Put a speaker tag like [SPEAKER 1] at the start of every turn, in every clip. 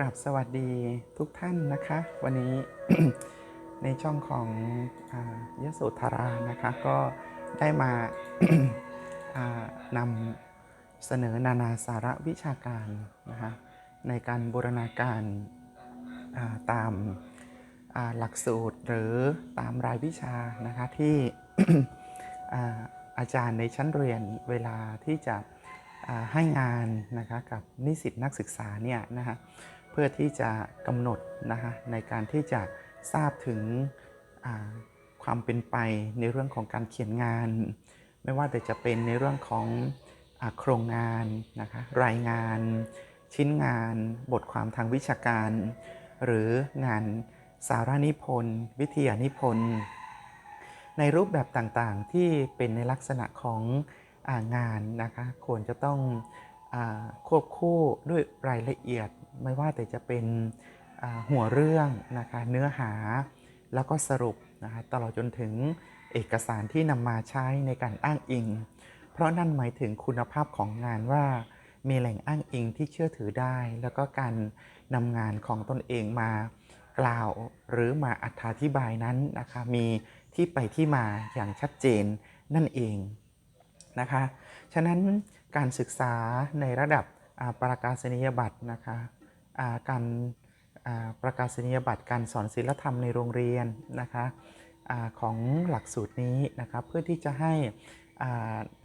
[SPEAKER 1] กราบสวัสดีทุกท่านนะคะ วันนี้ในช่องของอยโสธรานะคะ ก็ได้มานำเสนอนานาสาระวิชาการนะคะในการบูรณาการาตามาหลักสูตรหรือตามรายวิชานะคะที่อาอาจารย์ในชั้นเรียนเวลาที่จะให้งานนะคะกับนิสิตนักศึกษาเนี่ยนะคะ พื่อที่จะกำหนดนะคะในการที่จะทราบถึงความเป็นไปในเรื่องของการเขียนงาน ไม่ว่าแต่จะเป็นในเรื่องของอโครงงานนะคะรายงาน ชิ้นงาน บทความทางวิชาการ หรืองานสารานิพนธ์ วิทยานิพนธ์ ในรูปแบบต่างๆที่เป็นในลักษณะของอางานนะคะควรจะต้องอควบคู่ด้วยรายละเอียด ไม่ว่าแต่จะเป็นหัวเรื่องนะคะเนื้อหาแล้วก็สรุปนะคะตลอดจนถึงเอกสารที่นำมาใช้ในการอ้างอิง เพราะนั่นหมายถึงคุณภาพของงานว่า มีแหล่งอ้างอิงที่เชื่อถือได้ แล้วก็การนำงานของตนเองมากล่าวหรือมาอธิบายนั้นนะคะมีที่ไปที่มาอย่างชัดเจนนั่นเองนะคะ ฉะนั้นการศึกษาในระดับประกาศนียบัตรนะคะ การประกาศนียบัตรการสอนศิลธรรมในโรงเรียนนะคะของหลักสูตรนี้นะคะเพื่อที่จะให้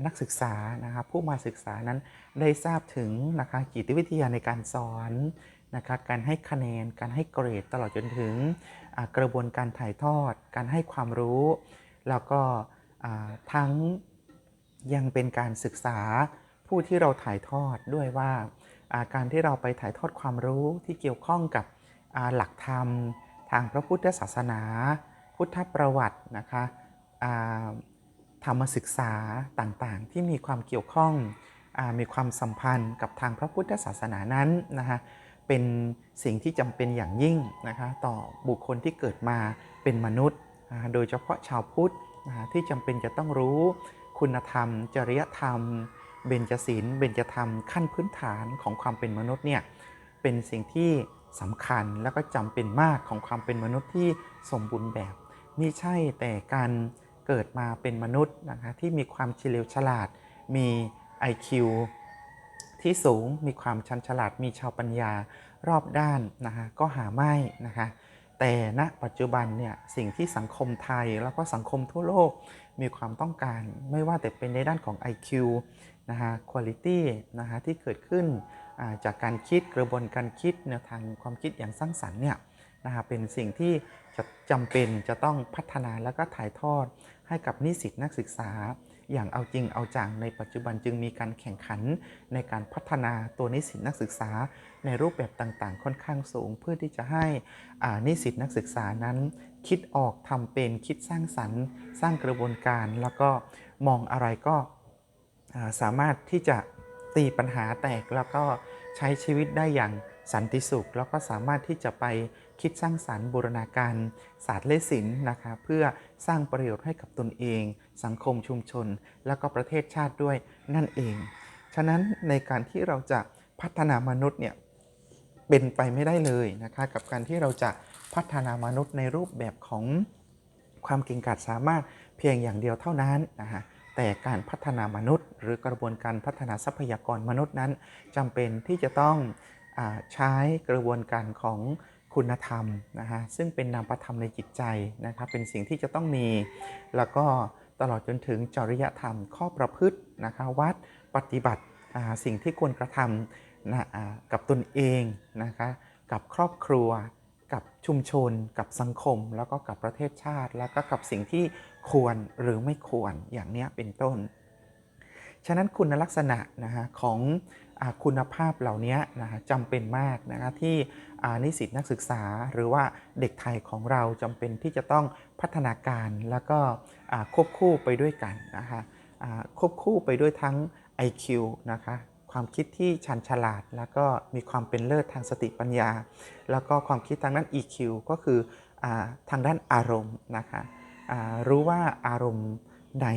[SPEAKER 1] นักศึกษานะคะผู้มาศึกษานั้นได้ทราบถึงนะคะจิตวิทยาในการสอนนะคะการให้คะแนน การให้เกรดตลอดจนถึงกระบวนการถ่ายทอด การให้ความรู้ แล้วก็ทั้งยังเป็นการศึกษาผู้ที่เราถ่ายทอดด้วยว่าอ่า การที่เราไปถ่ายทอดความรู้ที่เกี่ยวข้องกับหลักธรรม ทางพระพุทธศาสนา พุทธประวัตินะคะธรรมศึกษาต่างๆ ที่มีความเกี่ยวข้องอมีความสัมพันธ์กับทางพระพุทธศาสนานั้นนะคะเป็นสิ่งที่จำเป็นอย่างยิ่งนะคะต่อบุคคลที่เกิดมาเป็นมนุษย์ โดยเฉพาะชาวพุทธนะคะที่จำเป็นจะต้องรู้คุณธรรม จริยธรรม เบญจศีลเบญจธรรมขั้นพื้นฐานของความเป็นมนุษย์เนี่ยเป็นสิ่งที่สำคัญแล้วก็จำเป็นมากของความเป็นมนุษย์ที่สมบูรณ์แบบไม่ใช่แต่การเกิดมาเป็นมนุษย์นะคะที่มีความเฉลียวฉลาด มี IQ ที่สูงมีความชันฉลาดมีชาวปัญญารอบด้านนะคะก็หาไม่นะคะแต่ณปัจจุบันเนี่ยสิ่งที่สังคมไทยแล้วก็สังคมทั่วโลกมีความต้องการ ไม่ว่าแต่เป็นในด้านของ IQ นะฮะ quality นะฮะที่เกิดขึ้นจากการคิดกระบวนการคิดแนวทางความคิดอย่างสร้างสรรค์เนี่ยนะฮะเป็นสิ่งที่จะจำเป็นจะต้องพัฒนาแล้วก็ถ่ายทอดให้กับนิสิตนักศึกษา อย่างเอาจริงเอาจังในปัจจุบันจึงมีการแข่งขัน ในการพัฒนาตัวนิสิตนักศึกษา ในรูปแบบต่างๆ ค่อนข้างสูง เพื่อที่จะให้นิสิตนักศึกษานั้น คิดออกทำเป็นคิดสร้างสรรค์ สร้างกระบวนการ แล้วก็มองอะไรก็ สามารถที่จะตีปัญหาแตกแล้วก็ใช้ชีวิตได้อย่างสันติสุข แล้วก็สามารถที่จะไปคิดสร้างสรรค์บูรณาการศาสตร์และศิลป์นะคะเพื่อสร้างประโยชน์ให้กับตนเอง สังคมชุมชน แล้วก็ประเทศชาติด้วยนั่นเอง ฉะนั้นในการที่เราจะพัฒนามนุษย์เนี่ยเป็นไปไม่ได้เลยนะคะกับการที่เราจะพัฒนามนุษย์ในรูปแบบของความเก่งกาจสามารถเพียงอย่างเดียวเท่านั้นนะฮะ แต่การพัฒนามนุษย์ หรือกระบวนการพัฒนาทรัพยากรมนุษย์นั้นจำเป็นที่จะต้องอใช้กระบวนการของคุณธรรมนะฮะซึ่งเป็นนามธรรมในจิตใจนะครับเป็นสิ่งที่จะต้องมี แล้วก็ตลอดจนถึงจริยธรรมข้อประพฤตินะคะวัดปฏิบัติสิ่งที่ควรกระทำนะกับตนเองนะคะกับครอบครัว กับชุมชน กับสังคม แล้วก็กับประเทศชาติ แล้วก็กับสิ่งที่ ควรหรือไม่ควรอย่างเนี้ยเป็นต้น ฉะนั้นคุณลักษณะนะฮะของอคุณภาพเหล่านี้นะฮะจำเป็นมากนะคะที่นิสิตนักศึกษาหรือว่าเด็กไทยของเราจำเป็นที่จะต้องพัฒนาการแล้วก็ควบคู่ไปด้วยกันนะคะควบคู่ไปด้วยทั้ง IQ นะคะความคิดที่ชันฉลาด แล้วก็มีความเป็นเลิศทางสติปัญญา แล้วก็ความคิดทางด้าน EQ ก็คืออทางด้านอารมณ์นะคะ รู้ว่าอารมณ์ไหน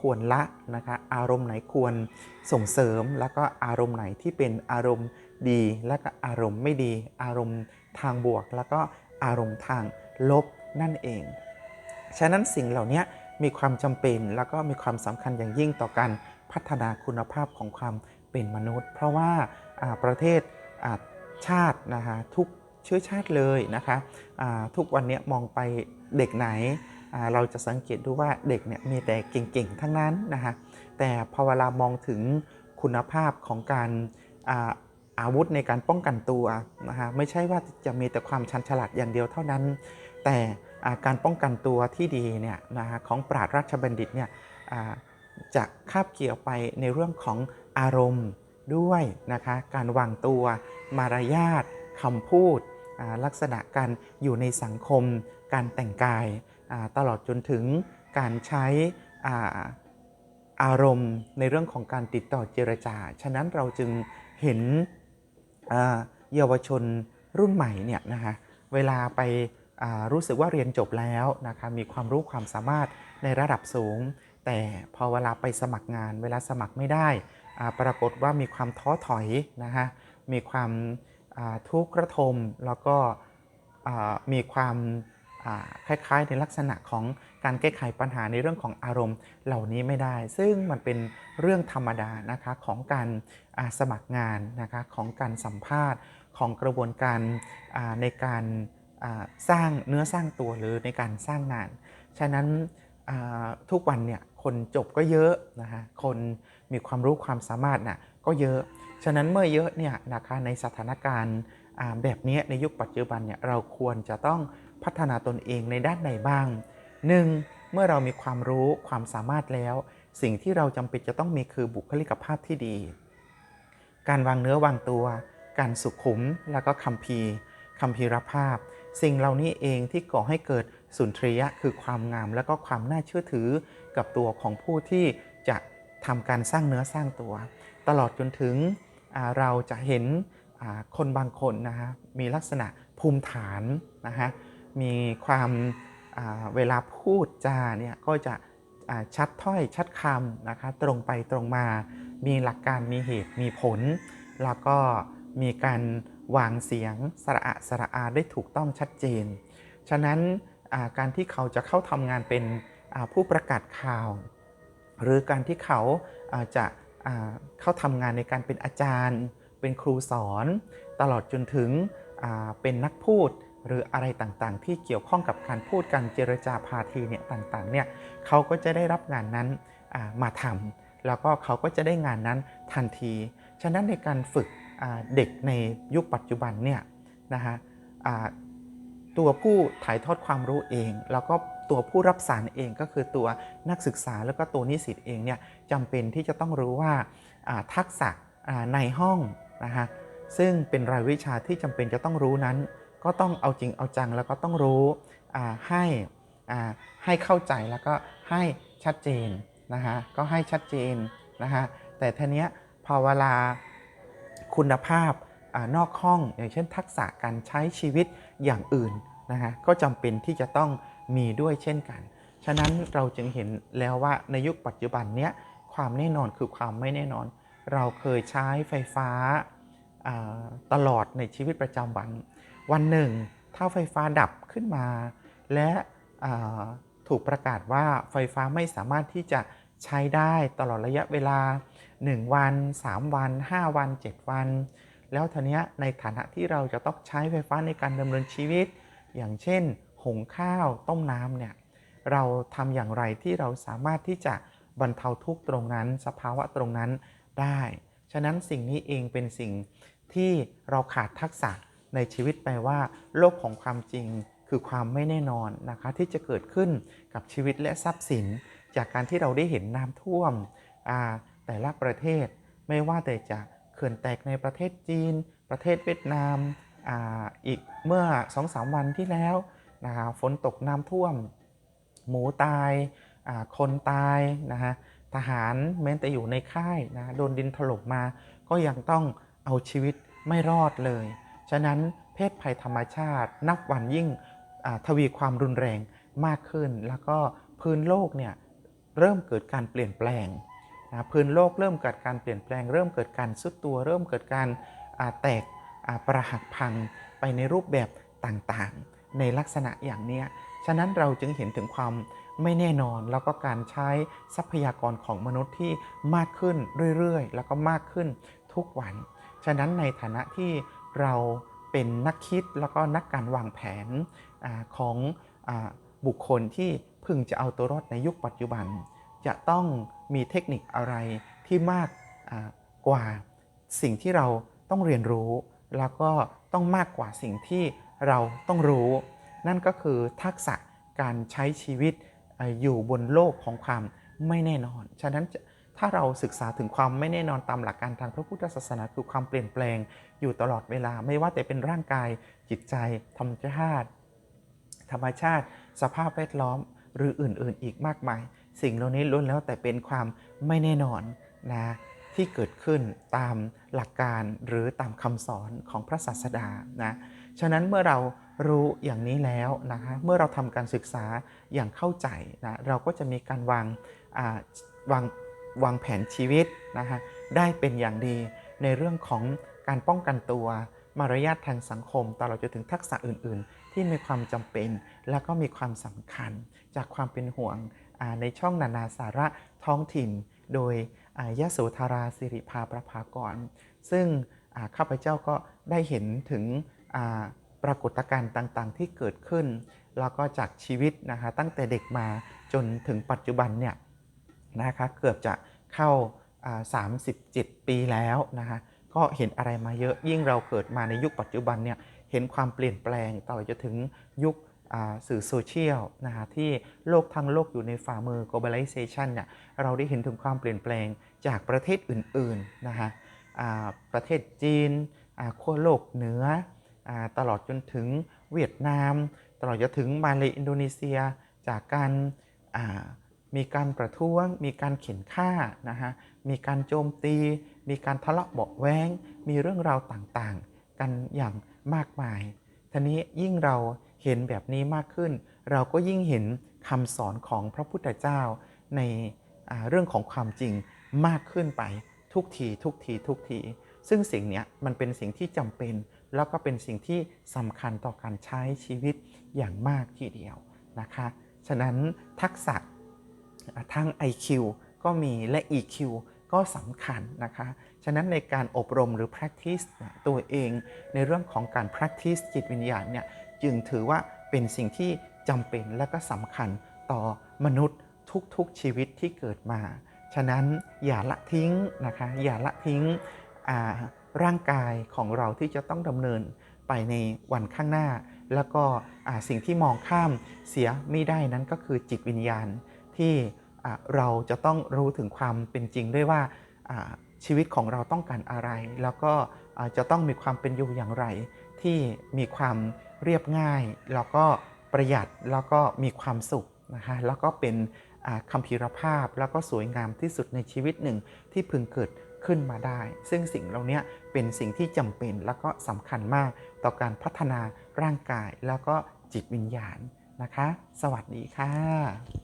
[SPEAKER 1] ควรละนะคะอารมณ์ไหนควรส่งเสริม แล้วก็อารมณ์ไหนที่เป็นอารมณ์ดี แล้วก็อารมณ์ไม่ดี อารมณ์ทางบวก แล้วก็อารมณ์ทางลบนั่นเอง ฉะนั้นสิ่งเหล่านี้มีความจำเป็นแล้วก็มีความสำคัญอย่างยิ่งต่อการพัฒนาคุณภาพของความเป็นมนุษย์ เพราะว่าประเทศชาตินะคะทุกเชื้อชาติเลยนะคะทุกวันนี้มองไปเด็กไหน เราจะสังเกตดูว่าเด็กเนี่ยมีแต่เก่งๆ ทั้งนั้นนะคะแต่พอเวลามองถึงคุณภาพของการอาวุธในการป้องกันตัวนะคะไม่ใช่ว่าจะมีแต่ความชันฉลาดอย่างเดียวเท่านั้น แต่การป้องกันตัวที่ดีเนี่ยนะคะของปราดราชบัณฑิตเนี่ยจะคาบเกี่ยวไปในเรื่องของอารมณ์ด้วยนะคะการวางตัวมารยาทคำพูดลักษณะการอยู่ในสังคม การแต่งกาย ตลอดจนถึงการใช้อาอารมณ์ในเรื่องของการติดต่อเจรจา ฉะนั้นเราจึงเห็นเยาวชนรุ่นใหม่เนี่ยนะคะเวลาไปรู้สึกว่าเรียนจบแล้วนะคะมีความรู้ความสามารถในระดับสูง แต่พอเวลาไปสมัครงาน เวลาสมัครไม่ได้ปรากฏว่ามีความท้อถอยนะคะมีความทุกข์ระทมแล้วก็มีความ คล้ายๆ ในลักษณะของการแก้ไขปัญหาในเรื่องของอารมณ์เหล่านี้ไม่ได้ ซึ่งมันเป็นเรื่องธรรมดานะคะของการสมัครงานนะคะของการสัมภาษณ์ของกระบวนการในการสร้างเนื้อสร้างตัวหรือในการสร้างงาน ฉะนั้นทุกวันเนี่ยคนจบก็เยอะนะคะคนมีความรู้ความสามารถน่ะก็เยอะ ฉะนั้นเมื่อเยอะเนี่ยนะคะในสถานการณ์แบบนี้ในยุคปัจจุบันเนี่ยเราควรจะต้อง พัฒนาตนเองในด้านใดบ้าง 1. เมื่อเรามีความรู้ความสามารถแล้ว สิ่งที่เราจำเป็นจะต้องมีคือบุคลิกภาพที่ดี การวางเนื้อวางตัว การสุขุมแล้วก็คัมภีคัมภีรภาพ สิ่งเหล่านี้เองที่ก่อให้เกิดสุนทรียะคือความงามและก็ความน่าเชื่อถือกับตัวของผู้ที่จะทำการสร้างเนื้อสร้างตัว ตลอดจนถึงเราจะเห็นคนบางคนนะฮะมีลักษณะภูมิฐานนะฮะ มีความาเวลาพูดจาเนี่ยก็จะชัดถ้อยชัดคำนะคะตรงไปตรงมา มีหลักการมีเหตุมีผล แล้วก็มีการวางเสียงสระอะสระอาได้ถูกต้องชัดเจน ฉะนั้นาการที่เขาจะเข้าทำงานเป็นผู้ประกาศข่าว หรือการที่เขาาจะาเข้าทำงานในการเป็นอาจารย์ เป็นครูสอน ตลอดจนถึงเป็นนักพูด หรืออะไรต่างๆ ที่เกี่ยวข้องกับการพูดการเจรจาพาทีเนี่ยต่างๆเนี่ยเขาก็จะได้รับงานนั้นมาทำแล้วก็เขาก็จะได้งานนั้นทันที ฉะนั้นในการฝึกเด็กในยุคปัจจุบันเนี่ยนะฮะตัวผู้ถ่ายทอดความรู้เอง แล้วก็ตัวผู้รับสารเองก็คือตัวนักศึกษาแล้วก็ตัวนิสิตเองเนี่ยจำเป็นที่จะต้องรู้ว่าทักษะในห้องนะฮะซึ่งเป็นรายวิชาที่จำเป็นจะต้องรู้นั้น ก็ต้องเอาจริงเอาจังแล้วก็ต้องรู้ให้ให้เข้าใจแล้วก็ให้ชัดเจนนะฮะก็ให้ชัดเจนนะฮะแต่ทีเนี้ยพอเวลาคุณภาพอนอกห้องอย่างเช่นทักษะการใช้ชีวิตอย่างอื่นนะฮะก็จำเป็นที่จะต้องมีด้วยเช่นกัน ฉะนั้นเราจึงเห็นแล้วว่าในยุคปัจจุบันเนี้ยความแน่นอนคือความไม่แน่นอน เราเคยใช้ไฟฟ้าอ่าตลอดในชีวิตประจำวัน วันหนึ่ง ถ้าไฟฟ้าดับขึ้นมา และถูกประกาศว่าไฟฟ้าไม่สามารถที่จะใช้ได้ตลอดระยะเวลา 1 วัน 3 วัน 5 วัน 7 วัน แล้วทีเนี้ยในฐานะที่เราจะต้องใช้ไฟฟ้าในการดำเนินชีวิต อย่างเช่น หุงข้าวต้มน้ำเนี่ยเราทำอย่างไรที่เราสามารถที่จะบรรเทาทุกตรงนั้น สภาวะตรงนั้นได้ ฉะนั้นสิ่งนี้เองเป็นสิ่งที่เราขาดทักษะ ในชีวิตไปว่า โลกของความจริงคือความไม่แน่นอนนะคะที่จะเกิดขึ้นกับชีวิตและทรัพย์สิน จากการที่เราได้เห็นน้ำท่วมแต่ละประเทศ ไม่ว่าแต่จะเขื่อนแตกในประเทศจีน ประเทศเวียดนามออีกเมื่อ2-3วันที่แล้วนะคะฝนตกน้ำท่วม หมูตายาคนตายนะฮะทหารแม้แต่อยู่ในค่ายนะโดนดินถล่มมา ก็ยังต้องเอาชีวิตไม่รอดเลย ฉะนั้นเพศภัยธรรมชาติ นับวันยิ่งทวีความรุนแรงมากขึ้น แล้วก็พื้นโลกเนี่ยเริ่มเกิดการเปลี่ยนแปลงนะพื้นโลกเริ่มเกิดการเปลี่ยนแปลง เริ่มเกิดการซุดตัว เริ่มเกิดการแตกประหักพังไปในรูปแบบต่างๆ ในลักษณะอย่างนี้ฉะนั้นเราจึงเห็นถึงความไม่แน่นอนแล้วก็การใช้ทรัพยากรของมนุษย์ที่มากขึ้นเรื่อยๆ แล้วก็มากขึ้นทุกวัน ฉะนั้นในฐานะที่ เราเป็นนักคิดแล้วก็นักการวางแผนอของอบุคคลที่พึงจะเอาตัวรอดในยุคปัจจุบัน จะต้องมีเทคนิคอะไรที่มากกว่าสิ่งที่เราต้องเรียนรู้ แล้วก็ต้องมากกว่าสิ่งที่เราต้องรู้ นั่นก็คือทักษะการใช้ชีวิตเอ่ออยู่บนโลกของความไม่แน่นอน ฉะนั้นจะ ถ้าเราศึกษาถึงความไม่แน่นอนตามหลักการทางพระพุทธศาสนาคือความเปลี่ยนแปลงอยู่ตลอดเวลา ไม่ว่าแต่เป็นร่างกายจิตใจ ธรรมชาติ ธรรมชาติ สภาพแวดล้อมหรืออื่นๆ อีกมากมาย สิ่งเหล่านี้ล้วนแล้วแต่เป็นความไม่แน่นอนนะที่เกิดขึ้นตามหลักการหรือตามคำสอนของพระศาสดานะฉะนั้นเมื่อเรารู้อย่างนี้แล้วนะคะเมื่อเราทำการศึกษาอย่างเข้าใจนะเราก็จะมีการวางอ่าวาง วางแผนชีวิตนะคะได้เป็นอย่างดีในเรื่องของการป้องกันตัวมารยาททางสังคมตลอดจนถึงทักษะอื่น ๆ ที่มีความจำเป็น และก็มีความสำคัญ จากความเป็นห่วงในช่องนานาสาระท้องถิ่น โดยอ่ายะโสธาราสิริภาประภากร ซึ่งข้าพเจ้าก็ได้เห็นถึงปรากฏการณ์ต่างๆ ที่เกิดขึ้น แล้วก็จากชีวิตนะคะตั้งแต่เด็กมาจนถึงปัจจุบันเนี่ย นะคะเกือบจะเข้า 37 ปีแล้วนะคะก็เห็นอะไรมาเยอะยิ่งเราเกิดมาในยุคปัจจุบันเนี่ยเห็นความเปลี่ยนแปลงตลอดจนถึงยุคสื่อโซเชียลนะคะที่โลกทั้งโลกอยู่ในฝ่ามือ globalization เนี่ยเราได้เห็นถึงความเปลี่ยนแปลงจากประเทศอื่นๆนะคะประเทศจีนขั้วโลกเหนืออตลอดจนถึงเวียดนาม ตลอดจนถึงมาเลอินโดนีเซีย จากการ มีการประท้วง มีการเข็นฆ่านะฮะมีการโจมตี มีการทะเลาะเบาแว้ง มีเรื่องราวต่างๆ กันอย่างมากมายทีนี้ยิ่งเราเห็นแบบนี้มากขึ้น เราก็ยิ่งเห็นคำสอนของพระพุทธเจ้าในเรื่องของความจริงมากขึ้นไปทุกทีทุกทีทุกที ซึ่งสิ่งนี้มันเป็นสิ่งที่จำเป็น แล้วก็เป็นสิ่งที่สำคัญต่อการใช้ชีวิตอย่างมากทีเดียวนะคะ ฉะนั้นทักษะ ทั้ง IQ ก็มีและ EQ ก็สำคัญนะคะ ฉะนั้นในการอบรมหรือ practice ตัวเองในเรื่องของการ practice จิตวิญญาณเนี่ยจึงถือว่าเป็นสิ่งที่จำเป็นและก็สำคัญต่อมนุษย์ทุกๆชีวิตที่เกิดมา ฉะนั้นอย่าละทิ้งนะคะ อย่าละทิ้งร่างกายของเราที่จะต้องดำเนินไปในวันข้างหน้า แล้วก็สิ่งที่มองข้ามเสียไม่ได้นั้นก็คือจิตวิญญาณ ที่เราจะต้องรู้ถึงความเป็นจริงด้วยว่าชีวิตของเราต้องการอะไร แล้วก็จะต้องมีความเป็นอยู่อย่างไร ที่มีความเรียบง่าย แล้วก็ประหยัดแล้วก็มีความสุขนะคะแล้วก็เป็นอ่าคัมภีรภาพแล้วก็สวยงามที่สุดในชีวิตหนึ่งที่พึงเกิดขึ้นมาได้ ซึ่งสิ่งเหล่านี้เป็นสิ่งที่จำเป็นแล้วก็สำคัญมากต่อการพัฒนาร่างกายแล้วก็จิตวิญญาณนะคะ สวัสดีค่ะ